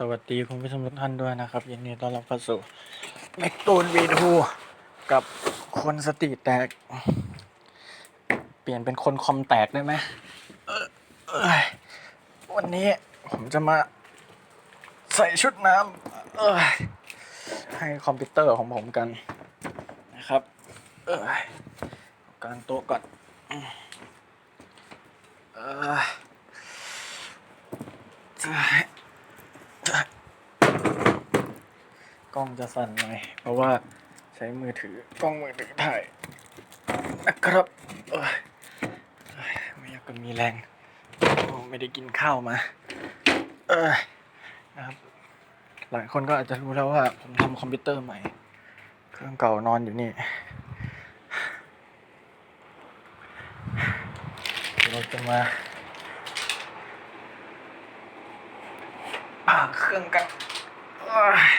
สวัสดีคุณผู้ชมทุกท่านด้วยนะครับยินดีต้อนรับเข้าสู่แม็กตูนวีทูกับคนสติแตก เปลี่ยนเป็นคนคอมแตกได้ไหมวันนี้ผมจะมาใส่ชุดน้ำให้คอมพิวเตอร์ของผมกันนะครับการโต๊ะก่อนเอ้ยเอ้ย กล้องจะสั่นหน่อย เพราะว่าใช้มือถือกล้องมือถือถ่ายนะครับเออไม่อยากจะมีแรงไม่ได้กินข้าวมาเออนะครับหลายคนก็อาจจะรู้แล้วว่าผมทำคอมพิวเตอร์ใหม่ เครื่องเก่านอนอยู่นี่เดี๋ยวเราจะมาปากเครื่องกันเอ้ย เอ้ย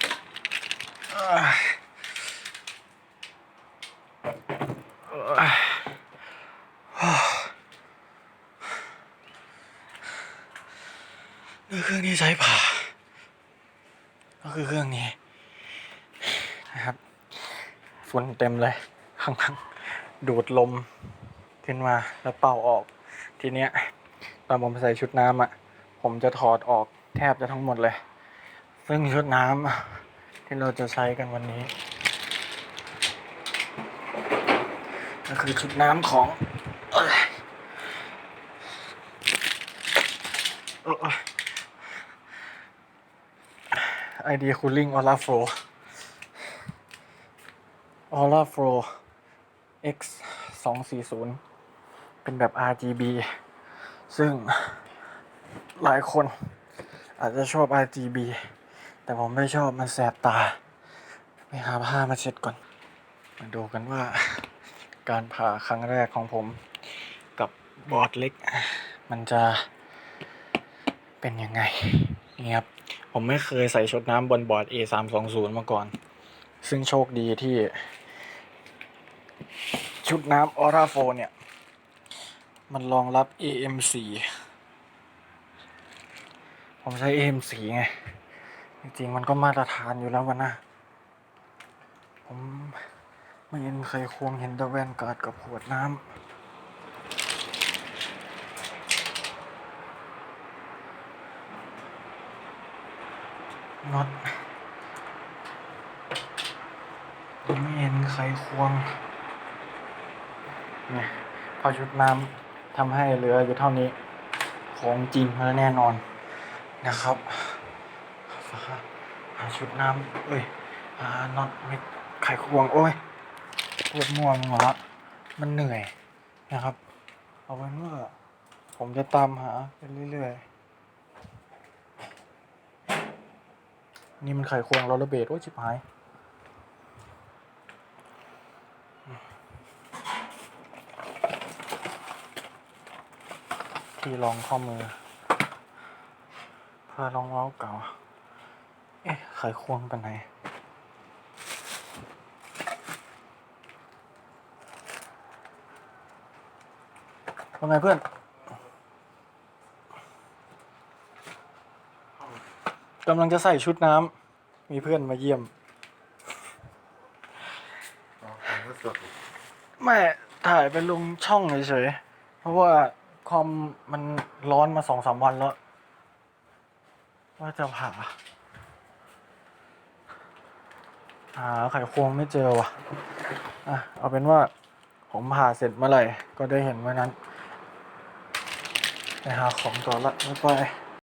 เอ้ย นี่เครื่องที่ใช้ผ่า ก็คือเครื่องนี้นะครับฝุ่นเต็มเลยข้างล่างดูดลมขึ้นมาแล้วเป่าออก ทีเนี้ยตอนผมใส่ชุดน้ำอะ ผมจะถอดออกแทบจะทั้งหมดเลย ซึ่งชุดน้ำ ที่เราจะใช้กันวันนี้ ก็คือชุดน้ำของไอเดียคูลิ่งออร่าโฟออร่าโฟล X 2 4 0 เป็นแบบ RGB ซึ่งหลายคนอาจจะชอบ RGB แต่ผมไม่ชอบมันแสบตา ไปหาผ้ามาเช็ดก่อน มาดูกันว่า การผ่าครั้งแรกของผมกับบอร์ดเล็ก มันจะเป็นยังไงนี่ครับ ผมไม่เคยใส่ชุดน้ำบนบอร์ด A 3 2 0 มาก่อน ซึ่งโชคดีที่ ชุดน้ำ Aura 4เนี่ย มันรองรับ AM4 ผมใช้ AM4 ไง จริงๆมันก็มาตรฐานอยู่แล้ววันะ ผมไม่เห็นใครควงเห็นตะแวนกาดกับขวดน้ำน็อตไม่เห็นใครควงเนี่ยพอชุดน้ำทำให้เหลืออยู่เท่านี้ ของจริงแล้วแน่นอนนะครับ หาชุดน้ำเอ้ยหาน็อตไม่ไขควง โอ้ยปวดม่วงหมดละมันเหนื่อยนะครับ เอาเป็นว่าผมจะตามหาไปเรื่อยๆ นี่มันไขควงโรลเลอร์เบดโอ้ยชิบหายที่รองข้อมือเพื่อรองเว้าเก่า เอ๊ะไขควงไปไหนว่าไงเพื่อนกำลังจะใส่ชุดน้ำ มีเพื่อนมาเยี่ยมไม่ถ่ายไปลงช่องเฉยๆ เพราะว่าคอมมันร้อนมาสองสามวันแล้ว ว่าจะผ่า หาไขควงไม่เจอว่ะอะเอาเป็นว่าผมผ่าเสร็จเมื่อไหร่ก็ได้เห็นเมื่อนั้น ไปหาของก่อนละไม่ไป